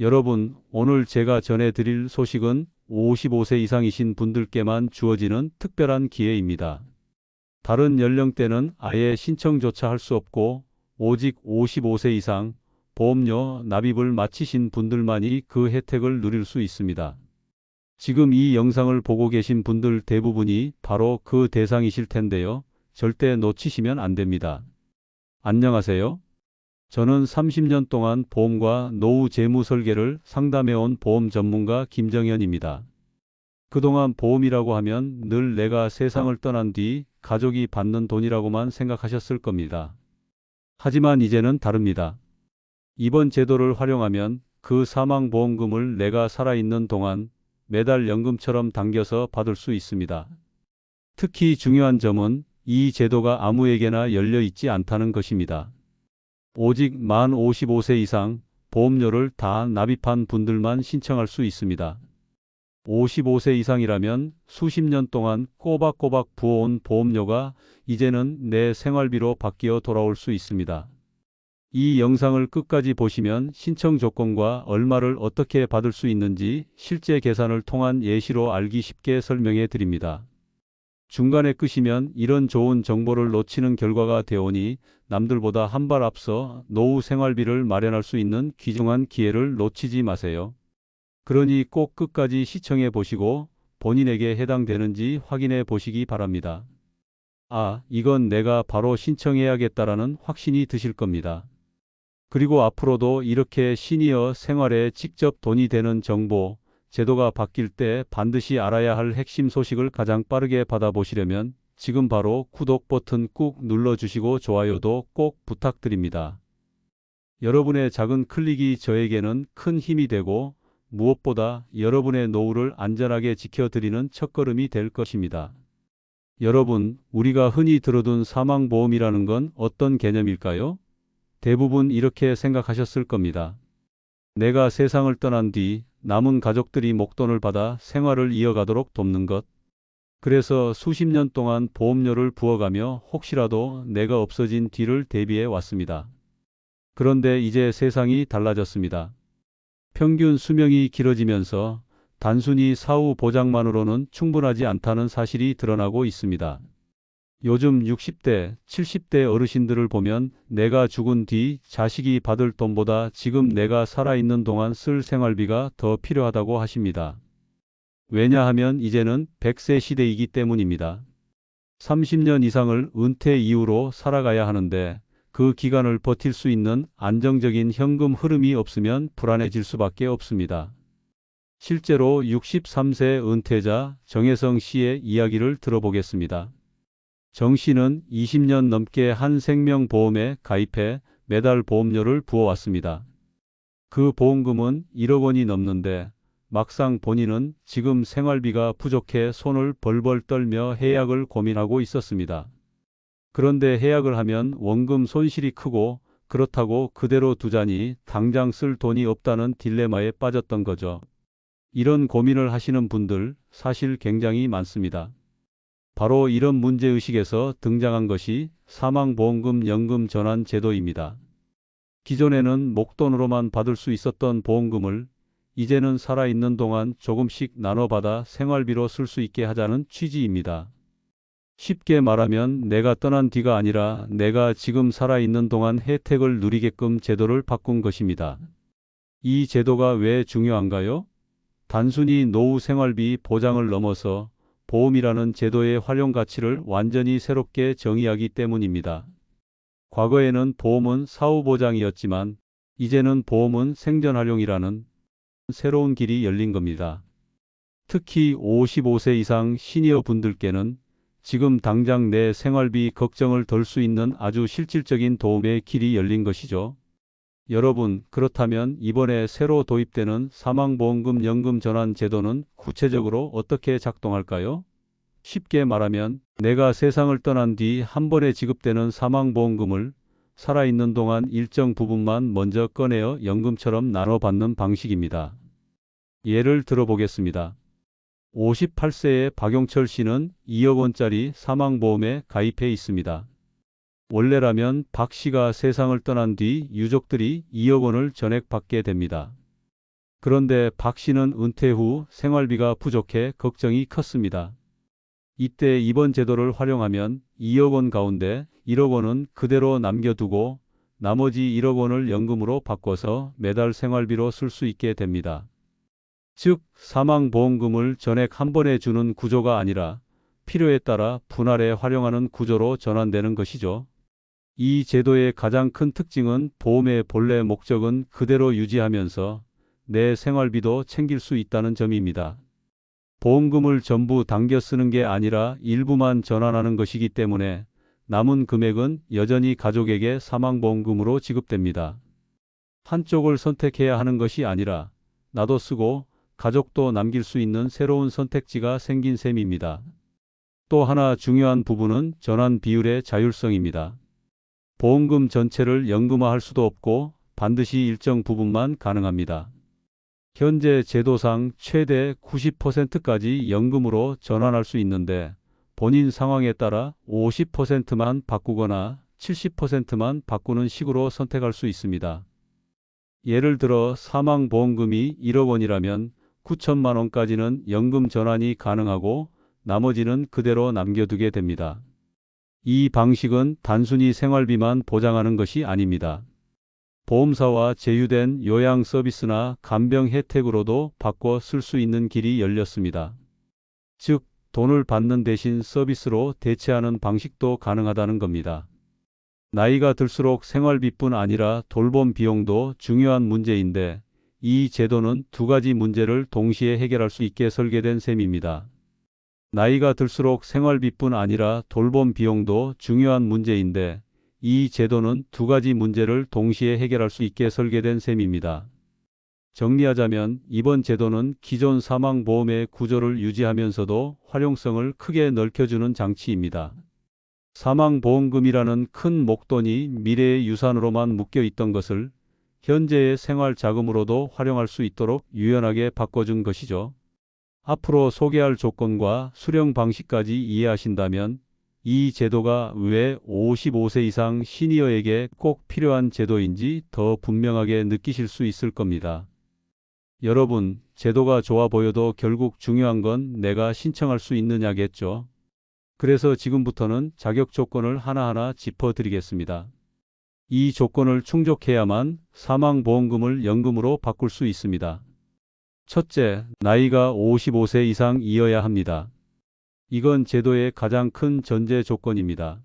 여러분, 오늘 제가 전해드릴 소식은 55세 이상이신 분들께만 주어지는 특별한 기회입니다. 다른 연령대는 아예 신청조차 할 수 없고 오직 55세 이상 보험료 납입을 마치신 분들만이 그 혜택을 누릴 수 있습니다. 지금 이 영상을 보고 계신 분들 대부분이 바로 그 대상이실 텐데요. 절대 놓치시면 안 됩니다. 안녕하세요. 저는 30년 동안 보험과 노후 재무 설계를 상담해온 보험 전문가 김정현입니다. 그동안 보험이라고 하면 늘 내가 세상을 떠난 뒤 가족이 받는 돈이라고만 생각하셨을 겁니다. 하지만 이제는 다릅니다. 이번 제도를 활용하면 그 사망보험금을 내가 살아있는 동안 매달 연금처럼 당겨서 받을 수 있습니다. 특히 중요한 점은 이 제도가 아무에게나 열려 있지 않다는 것입니다. 오직 만 55세 이상 보험료를 다 납입한 분들만 신청할 수 있습니다. 55세 이상이라면 수십 년 동안 꼬박꼬박 부어온 보험료가 이제는 내 생활비로 바뀌어 돌아올 수 있습니다. 이 영상을 끝까지 보시면 신청 조건과 얼마를 어떻게 받을 수 있는지 실제 계산을 통한 예시로 알기 쉽게 설명해 드립니다. 중간에 끄시면 이런 좋은 정보를 놓치는 결과가 되오니 남들보다 한 발 앞서 노후 생활비를 마련할 수 있는 귀중한 기회를 놓치지 마세요. 그러니 꼭 끝까지 시청해 보시고 본인에게 해당되는지 확인해 보시기 바랍니다. 아, 이건 내가 바로 신청해야겠다라는 확신이 드실 겁니다. 그리고 앞으로도 이렇게 시니어 생활에 직접 돈이 되는 정보, 제도가 바뀔 때 반드시 알아야 할 핵심 소식을 가장 빠르게 받아보시려면 지금 바로 구독 버튼 꾹 눌러주시고 좋아요도 꼭 부탁드립니다. 여러분의 작은 클릭이 저에게는 큰 힘이 되고 무엇보다 여러분의 노후를 안전하게 지켜드리는 첫걸음이 될 것입니다. 여러분, 우리가 흔히 들어둔 사망보험이라는 건 어떤 개념일까요? 대부분 이렇게 생각하셨을 겁니다. 내가 세상을 떠난 뒤 남은 가족들이 목돈을 받아 생활을 이어가도록 돕는 것. 그래서 수십 년 동안 보험료를 부어가며 혹시라도 내가 없어진 뒤를 대비해 왔습니다. 그런데 이제 세상이 달라졌습니다. 평균 수명이 길어지면서 단순히 사후 보장만으로는 충분하지 않다는 사실이 드러나고 있습니다. 요즘 60대, 70대 어르신들을 보면 내가 죽은 뒤 자식이 받을 돈보다 지금 내가 살아있는 동안 쓸 생활비가 더 필요하다고 하십니다. 왜냐하면 이제는 100세 시대이기 때문입니다. 30년 이상을 은퇴 이후로 살아가야 하는데 그 기간을 버틸 수 있는 안정적인 현금 흐름이 없으면 불안해질 수밖에 없습니다. 실제로 63세 은퇴자 정혜성 씨의 이야기를 들어보겠습니다. 정 씨는 20년 넘게 한 생명보험에 가입해 매달 보험료를 부어왔습니다. 그 보험금은 1억 원이 넘는데 막상 본인은 지금 생활비가 부족해 손을 벌벌 떨며 해약을 고민하고 있었습니다. 그런데 해약을 하면 원금 손실이 크고 그렇다고 그대로 두자니 당장 쓸 돈이 없다는 딜레마에 빠졌던 거죠. 이런 고민을 하시는 분들 사실 굉장히 많습니다. 바로 이런 문제의식에서 등장한 것이 사망보험금 연금 전환 제도입니다. 기존에는 목돈으로만 받을 수 있었던 보험금을 이제는 살아있는 동안 조금씩 나눠받아 생활비로 쓸 수 있게 하자는 취지입니다. 쉽게 말하면 내가 떠난 뒤가 아니라 내가 지금 살아있는 동안 혜택을 누리게끔 제도를 바꾼 것입니다. 이 제도가 왜 중요한가요? 단순히 노후 생활비 보장을 넘어서 보험이라는 제도의 활용 가치를 완전히 새롭게 정의하기 때문입니다. 과거에는 보험은 사후 보장이었지만 이제는 보험은 생전 활용이라는 새로운 길이 열린 겁니다. 특히 55세 이상 시니어 분들께는 지금 당장 내 생활비 걱정을 덜 수 있는 아주 실질적인 도움의 길이 열린 것이죠. 여러분, 그렇다면 이번에 새로 도입되는 사망보험금 연금 전환 제도는 구체적으로 어떻게 작동할까요? 쉽게 말하면 내가 세상을 떠난 뒤 한 번에 지급되는 사망보험금을 살아있는 동안 일정 부분만 먼저 꺼내어 연금처럼 나눠받는 방식입니다. 예를 들어보겠습니다. 58세의 박용철 씨는 2억 원짜리 사망보험에 가입해 있습니다. 원래라면 박 씨가 세상을 떠난 뒤 유족들이 2억 원을 전액 받게 됩니다. 그런데 박 씨는 은퇴 후 생활비가 부족해 걱정이 컸습니다. 이때 이번 제도를 활용하면 2억 원 가운데 1억 원은 그대로 남겨두고 나머지 1억 원을 연금으로 바꿔서 매달 생활비로 쓸 수 있게 됩니다. 즉, 사망보험금을 전액 한 번에 주는 구조가 아니라 필요에 따라 분할해 활용하는 구조로 전환되는 것이죠. 이 제도의 가장 큰 특징은 보험의 본래 목적은 그대로 유지하면서 내 생활비도 챙길 수 있다는 점입니다. 보험금을 전부 당겨 쓰는 게 아니라 일부만 전환하는 것이기 때문에 남은 금액은 여전히 가족에게 사망보험금으로 지급됩니다. 한쪽을 선택해야 하는 것이 아니라 나도 쓰고 가족도 남길 수 있는 새로운 선택지가 생긴 셈입니다. 또 하나 중요한 부분은 전환 비율의 자율성입니다. 보험금 전체를 연금화할 수도 없고 반드시 일정 부분만 가능합니다. 현재 제도상 최대 90%까지 연금으로 전환할 수 있는데 본인 상황에 따라 50%만 바꾸거나 70%만 바꾸는 식으로 선택할 수 있습니다. 예를 들어 사망보험금이 1억 원이라면 9천만 원까지는 연금 전환이 가능하고 나머지는 그대로 남겨두게 됩니다. 이 방식은 단순히 생활비만 보장하는 것이 아닙니다. 보험사와 제휴된 요양 서비스나 간병 혜택으로도 바꿔 쓸 수 있는 길이 열렸습니다. 즉, 돈을 받는 대신 서비스로 대체하는 방식도 가능하다는 겁니다. 나이가 들수록 생활비뿐 아니라 돌봄 비용도 중요한 문제인데 이 제도는 두 가지 문제를 동시에 해결할 수 있게 설계된 셈입니다. 나이가 들수록 생활비뿐 아니라 돌봄 비용도 중요한 문제인데 이 제도는 두 가지 문제를 동시에 해결할 수 있게 설계된 셈입니다. 정리하자면 이번 제도는 기존 사망보험의 구조를 유지하면서도 활용성을 크게 넓혀주는 장치입니다. 사망보험금이라는 큰 목돈이 미래의 유산으로만 묶여 있던 것을 현재의 생활 자금으로도 활용할 수 있도록 유연하게 바꿔준 것이죠. 앞으로 소개할 조건과 수령 방식까지 이해하신다면 이 제도가 왜 55세 이상 시니어에게 꼭 필요한 제도인지 더 분명하게 느끼실 수 있을 겁니다. 여러분, 제도가 좋아 보여도 결국 중요한 건 내가 신청할 수 있느냐겠죠. 그래서 지금부터는 자격 조건을 하나하나 짚어드리겠습니다. 이 조건을 충족해야만 사망보험금을 연금으로 바꿀 수 있습니다. 첫째, 나이가 55세 이상이어야 합니다. 이건 제도의 가장 큰 전제 조건입니다.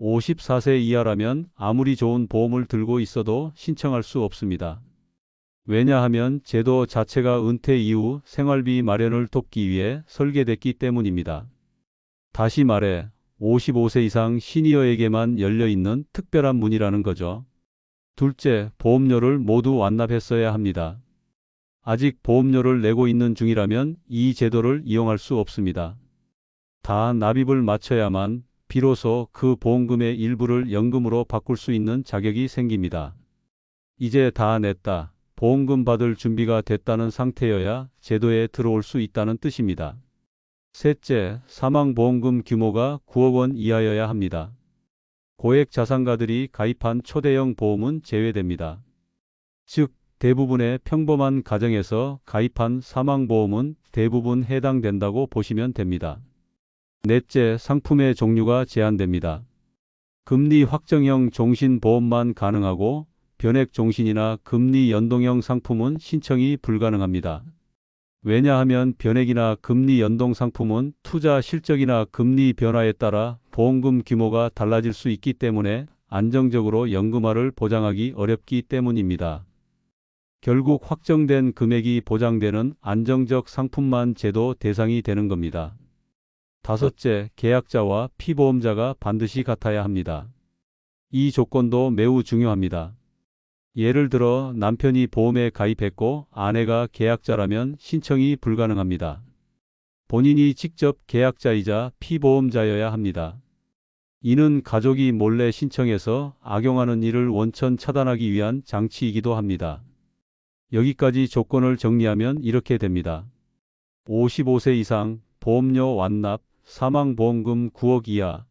54세 이하라면 아무리 좋은 보험을 들고 있어도 신청할 수 없습니다. 왜냐하면 제도 자체가 은퇴 이후 생활비 마련을 돕기 위해 설계됐기 때문입니다. 다시 말해 55세 이상 시니어에게만 열려 있는 특별한 문이라는 거죠. 둘째, 보험료를 모두 완납했어야 합니다. 아직 보험료를 내고 있는 중이라면 이 제도를 이용할 수 없습니다. 다 납입을 마쳐야만 비로소 그 보험금의 일부를 연금으로 바꿀 수 있는 자격이 생깁니다. 이제 다 냈다. 보험금 받을 준비가 됐다는 상태여야 제도에 들어올 수 있다는 뜻입니다. 셋째, 사망보험금 규모가 9억 원 이하여야 합니다. 고액 자산가들이 가입한 초대형 보험은 제외됩니다. 즉, 대부분의 평범한 가정에서 가입한 사망보험은 대부분 해당된다고 보시면 됩니다. 넷째, 상품의 종류가 제한됩니다. 금리 확정형 종신보험만 가능하고 변액 종신이나 금리 연동형 상품은 신청이 불가능합니다. 왜냐하면 변액이나 금리 연동 상품은 투자 실적이나 금리 변화에 따라 보험금 규모가 달라질 수 있기 때문에 안정적으로 연금화를 보장하기 어렵기 때문입니다. 결국 확정된 금액이 보장되는 안정적 상품만 제도 대상이 되는 겁니다. 다섯째, 계약자와 피보험자가 반드시 같아야 합니다. 이 조건도 매우 중요합니다. 예를 들어 남편이 보험에 가입했고 아내가 계약자라면 신청이 불가능합니다. 본인이 직접 계약자이자 피보험자여야 합니다. 이는 가족이 몰래 신청해서 악용하는 일을 원천 차단하기 위한 장치이기도 합니다. 여기까지 조건을 정리하면 이렇게 됩니다. 55세 이상, 보험료 완납, 사망보험금 9억 이하,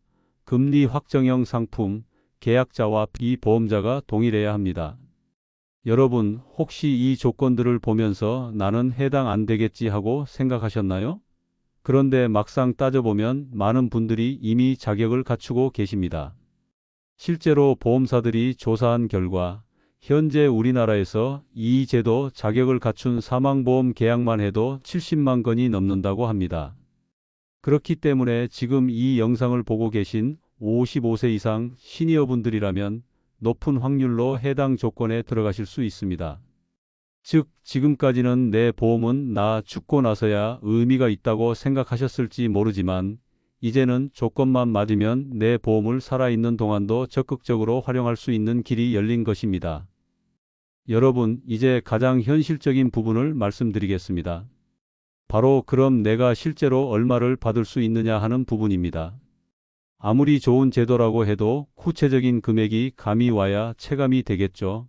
금리 확정형 상품, 계약자와 비보험자가 동일해야 합니다. 여러분, 혹시 이 조건들을 보면서 나는 해당 안 되겠지 하고 생각하셨나요? 그런데 막상 따져보면 많은 분들이 이미 자격을 갖추고 계십니다. 실제로 보험사들이 조사한 결과 현재 우리나라에서 이 제도 자격을 갖춘 사망보험 계약만 해도 70만 건이 넘는다고 합니다. 그렇기 때문에 지금 이 영상을 보고 계신 55세 이상 시니어분들이라면 높은 확률로 해당 조건에 들어가실 수 있습니다. 즉, 지금까지는 내 보험은 나 죽고 나서야 의미가 있다고 생각하셨을지 모르지만, 이제는 조건만 맞으면 내 보험을 살아있는 동안도 적극적으로 활용할 수 있는 길이 열린 것입니다. 여러분, 이제 가장 현실적인 부분을 말씀드리겠습니다. 바로 그럼 내가 실제로 얼마를 받을 수 있느냐 하는 부분입니다. 아무리 좋은 제도라고 해도 구체적인 금액이 감이 와야 체감이 되겠죠.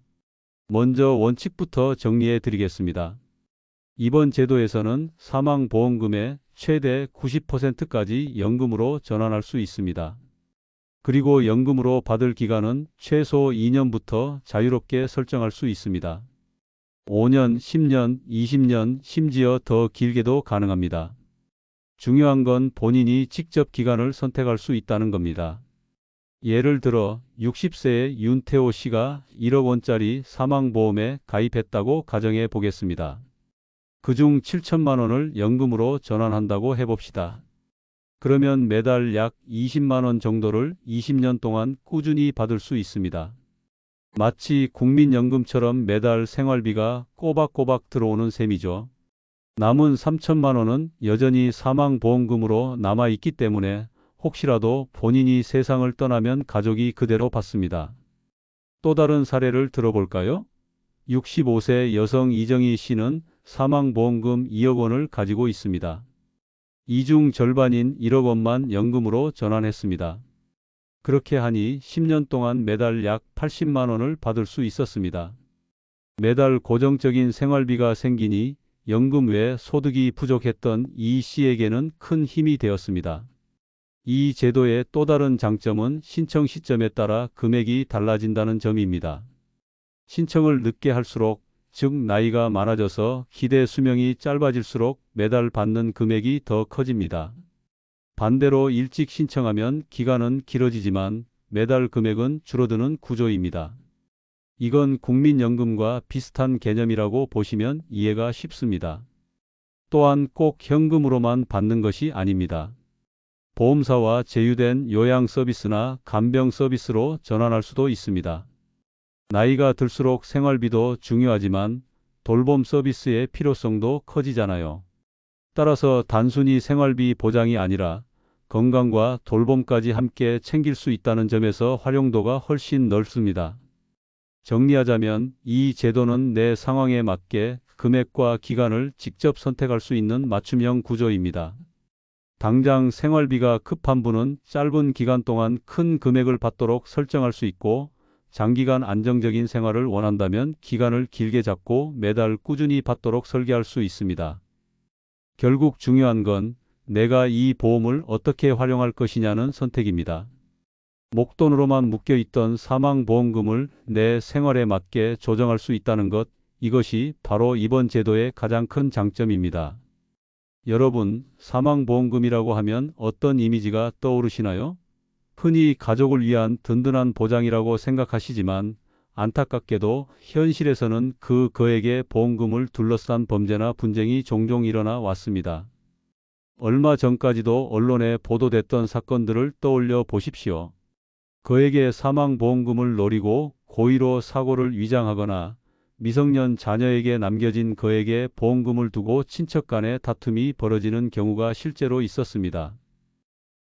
먼저 원칙부터 정리해 드리겠습니다. 이번 제도에서는 사망보험금의 최대 90%까지 연금으로 전환할 수 있습니다. 그리고 연금으로 받을 기간은 최소 2년부터 자유롭게 설정할 수 있습니다. 5년, 10년, 20년, 심지어 더 길게도 가능합니다. 중요한 건 본인이 직접 기간을 선택할 수 있다는 겁니다. 예를 들어 60세의 윤태호 씨가 1억 원짜리 사망보험에 가입했다고 가정해 보겠습니다. 그중 7천만 원을 연금으로 전환한다고 해봅시다. 그러면 매달 약 20만 원 정도를 20년 동안 꾸준히 받을 수 있습니다. 마치 국민연금처럼 매달 생활비가 꼬박꼬박 들어오는 셈이죠. 남은 3천만 원은 여전히 사망보험금으로 남아있기 때문에 혹시라도 본인이 세상을 떠나면 가족이 그대로 받습니다. 또 다른 사례를 들어볼까요? 65세 여성 이정희 씨는 사망보험금 2억 원을 가지고 있습니다. 이중 절반인 1억 원만 연금으로 전환했습니다. 그렇게 하니 10년 동안 매달 약 80만 원을 받을 수 있었습니다. 매달 고정적인 생활비가 생기니 연금 외 소득이 부족했던 이 씨에게는 큰 힘이 되었습니다. 이 제도의 또 다른 장점은 신청 시점에 따라 금액이 달라진다는 점입니다. 신청을 늦게 할수록 즉 나이가 많아져서 기대 수명이 짧아질수록 매달 받는 금액이 더 커집니다. 반대로 일찍 신청하면 기간은 길어지지만 매달 금액은 줄어드는 구조입니다. 이건 국민연금과 비슷한 개념이라고 보시면 이해가 쉽습니다. 또한 꼭 현금으로만 받는 것이 아닙니다. 보험사와 제휴된 요양 서비스나 간병 서비스로 전환할 수도 있습니다. 나이가 들수록 생활비도 중요하지만 돌봄 서비스의 필요성도 커지잖아요. 따라서 단순히 생활비 보장이 아니라 건강과 돌봄까지 함께 챙길 수 있다는 점에서 활용도가 훨씬 넓습니다. 정리하자면 이 제도는 내 상황에 맞게 금액과 기간을 직접 선택할 수 있는 맞춤형 구조입니다. 당장 생활비가 급한 분은 짧은 기간 동안 큰 금액을 받도록 설정할 수 있고 장기간 안정적인 생활을 원한다면 기간을 길게 잡고 매달 꾸준히 받도록 설계할 수 있습니다. 결국 중요한 건 내가 이 보험을 어떻게 활용할 것이냐는 선택입니다. 목돈으로만 묶여있던 사망보험금을 내 생활에 맞게 조정할 수 있다는 것, 이것이 바로 이번 제도의 가장 큰 장점입니다. 여러분, 사망보험금이라고 하면 어떤 이미지가 떠오르시나요? 흔히 가족을 위한 든든한 보장이라고 생각하시지만 안타깝게도 현실에서는 그 거액의 보험금을 둘러싼 범죄나 분쟁이 종종 일어나 왔습니다. 얼마 전까지도 언론에 보도됐던 사건들을 떠올려 보십시오. 그에게 사망보험금을 노리고 고의로 사고를 위장하거나 미성년 자녀에게 남겨진 그에게 보험금을 두고 친척 간의 다툼이 벌어지는 경우가 실제로 있었습니다.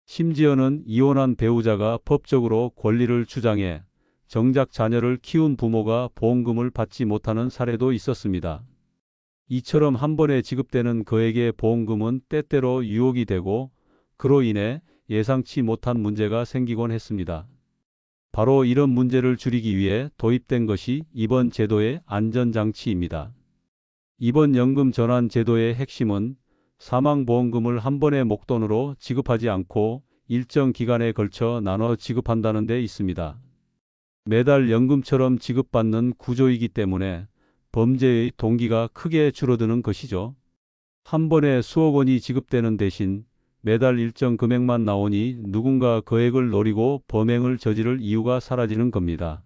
심지어는 이혼한 배우자가 법적으로 권리를 주장해 정작 자녀를 키운 부모가 보험금을 받지 못하는 사례도 있었습니다. 이처럼 한 번에 지급되는 그에게 보험금은 때때로 유혹이 되고 그로 인해 예상치 못한 문제가 생기곤 했습니다. 바로 이런 문제를 줄이기 위해 도입된 것이 이번 제도의 안전장치입니다. 이번 연금 전환 제도의 핵심은 사망보험금을 한 번에 목돈으로 지급하지 않고 일정 기간에 걸쳐 나눠 지급한다는 데 있습니다. 매달 연금처럼 지급받는 구조이기 때문에 범죄의 동기가 크게 줄어드는 것이죠. 한 번에 수억 원이 지급되는 대신 매달 일정 금액만 나오니 누군가 거액을 노리고 범행을 저지를 이유가 사라지는 겁니다.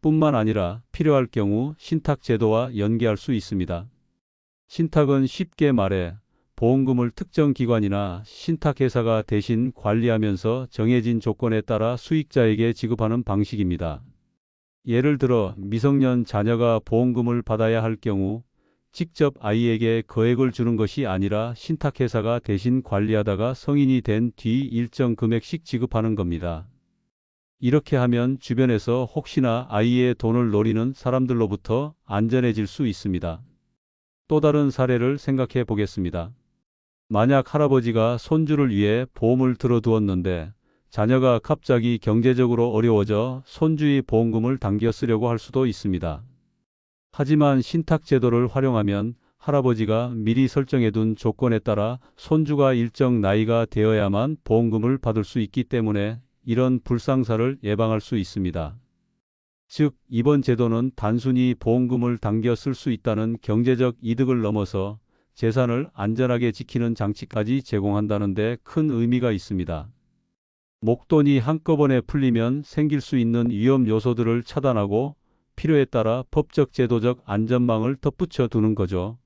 뿐만 아니라 필요할 경우 신탁 제도와 연계할 수 있습니다. 신탁은 쉽게 말해 보험금을 특정 기관이나 신탁회사가 대신 관리하면서 정해진 조건에 따라 수익자에게 지급하는 방식입니다. 예를 들어 미성년 자녀가 보험금을 받아야 할 경우 직접 아이에게 거액을 주는 것이 아니라 신탁회사가 대신 관리하다가 성인이 된 뒤 일정 금액씩 지급하는 겁니다. 이렇게 하면 주변에서 혹시나 아이의 돈을 노리는 사람들로부터 안전해질 수 있습니다. 또 다른 사례를 생각해 보겠습니다. 만약 할아버지가 손주를 위해 보험을 들어두었는데 자녀가 갑자기 경제적으로 어려워져 손주의 보험금을 당겨 쓰려고 할 수도 있습니다. 하지만 신탁 제도를 활용하면 할아버지가 미리 설정해둔 조건에 따라 손주가 일정 나이가 되어야만 보험금을 받을 수 있기 때문에 이런 불상사를 예방할 수 있습니다. 즉, 이번 제도는 단순히 보험금을 당겨 쓸 수 있다는 경제적 이득을 넘어서 재산을 안전하게 지키는 장치까지 제공한다는 데 큰 의미가 있습니다. 목돈이 한꺼번에 풀리면 생길 수 있는 위험 요소들을 차단하고 필요에 따라 법적 제도적 안전망을 덧붙여 두는 거죠.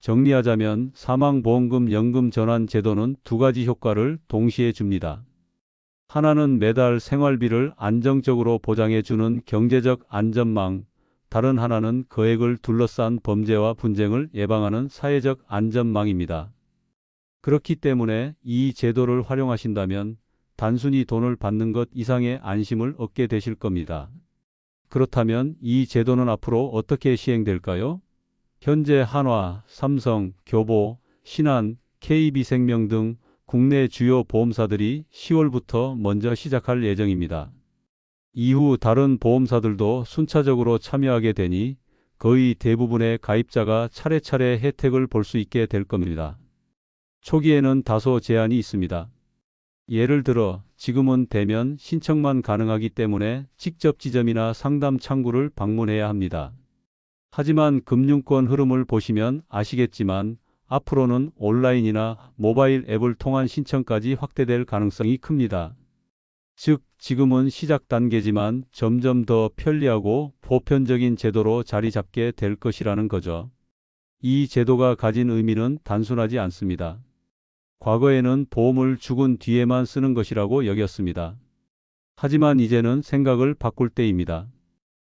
정리하자면 사망보험금 연금 전환 제도는 두 가지 효과를 동시에 줍니다. 하나는 매달 생활비를 안정적으로 보장해 주는 경제적 안전망, 다른 하나는 거액을 둘러싼 범죄와 분쟁을 예방하는 사회적 안전망입니다. 그렇기 때문에 이 제도를 활용하신다면 단순히 돈을 받는 것 이상의 안심을 얻게 되실 겁니다. 그렇다면 이 제도는 앞으로 어떻게 시행될까요? 현재 한화, 삼성, 교보, 신한, KB생명 등 국내 주요 보험사들이 10월부터 먼저 시작할 예정입니다. 이후 다른 보험사들도 순차적으로 참여하게 되니 거의 대부분의 가입자가 차례차례 혜택을 볼 수 있게 될 겁니다. 초기에는 다소 제한이 있습니다. 예를 들어 지금은 대면 신청만 가능하기 때문에 직접 지점이나 상담 창구를 방문해야 합니다. 하지만 금융권 흐름을 보시면 아시겠지만 앞으로는 온라인이나 모바일 앱을 통한 신청까지 확대될 가능성이 큽니다. 즉, 지금은 시작 단계지만 점점 더 편리하고 보편적인 제도로 자리 잡게 될 것이라는 거죠. 이 제도가 가진 의미는 단순하지 않습니다. 과거에는 보험을 죽은 뒤에만 쓰는 것이라고 여겼습니다. 하지만 이제는 생각을 바꿀 때입니다.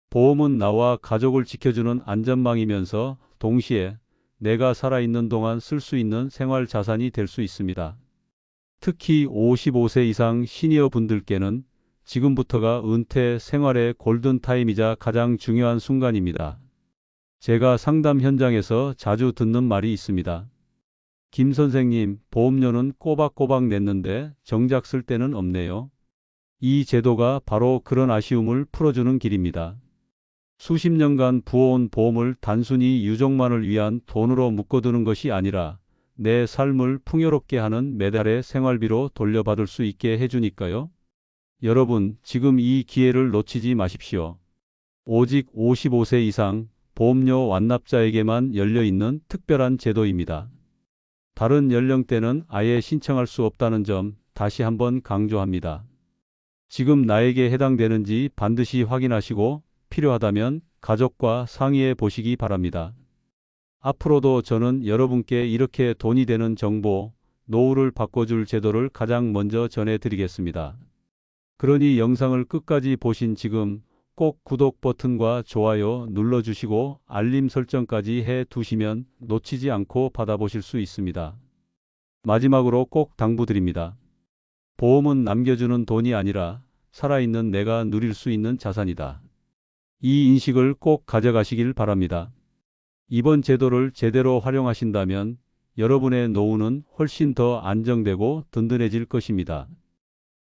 보험은 나와 가족을 지켜주는 안전망이면서 동시에 내가 살아있는 동안 쓸 수 있는 생활 자산이 될 수 있습니다. 특히 55세 이상 시니어 분들께는 지금부터가 은퇴 생활의 골든타임이자 가장 중요한 순간입니다. 제가 상담 현장에서 자주 듣는 말이 있습니다. 김 선생님, 보험료는 꼬박꼬박 냈는데 정작 쓸 때는 없네요. 이 제도가 바로 그런 아쉬움을 풀어주는 길입니다. 수십 년간 부어온 보험을 단순히 유족만을 위한 돈으로 묶어두는 것이 아니라 내 삶을 풍요롭게 하는 매달의 생활비로 돌려받을 수 있게 해주니까요. 여러분, 지금 이 기회를 놓치지 마십시오. 오직 55세 이상 보험료 완납자에게만 열려있는 특별한 제도입니다. 다른 연령대는 아예 신청할 수 없다는 점 다시 한번 강조합니다. 지금 나에게 해당되는지 반드시 확인하시고 필요하다면 가족과 상의해 보시기 바랍니다. 앞으로도 저는 여러분께 이렇게 돈이 되는 정보, 노후를 바꿔줄 제도를 가장 먼저 전해드리겠습니다. 그러니 영상을 끝까지 보신 지금 꼭 구독 버튼과 좋아요 눌러주시고 알림 설정까지 해 두시면 놓치지 않고 받아보실 수 있습니다. 마지막으로 꼭 당부드립니다. 보험은 남겨주는 돈이 아니라 살아있는 내가 누릴 수 있는 자산이다. 이 인식을 꼭 가져가시길 바랍니다. 이번 제도를 제대로 활용하신다면 여러분의 노후는 훨씬 더 안정되고 든든해질 것입니다.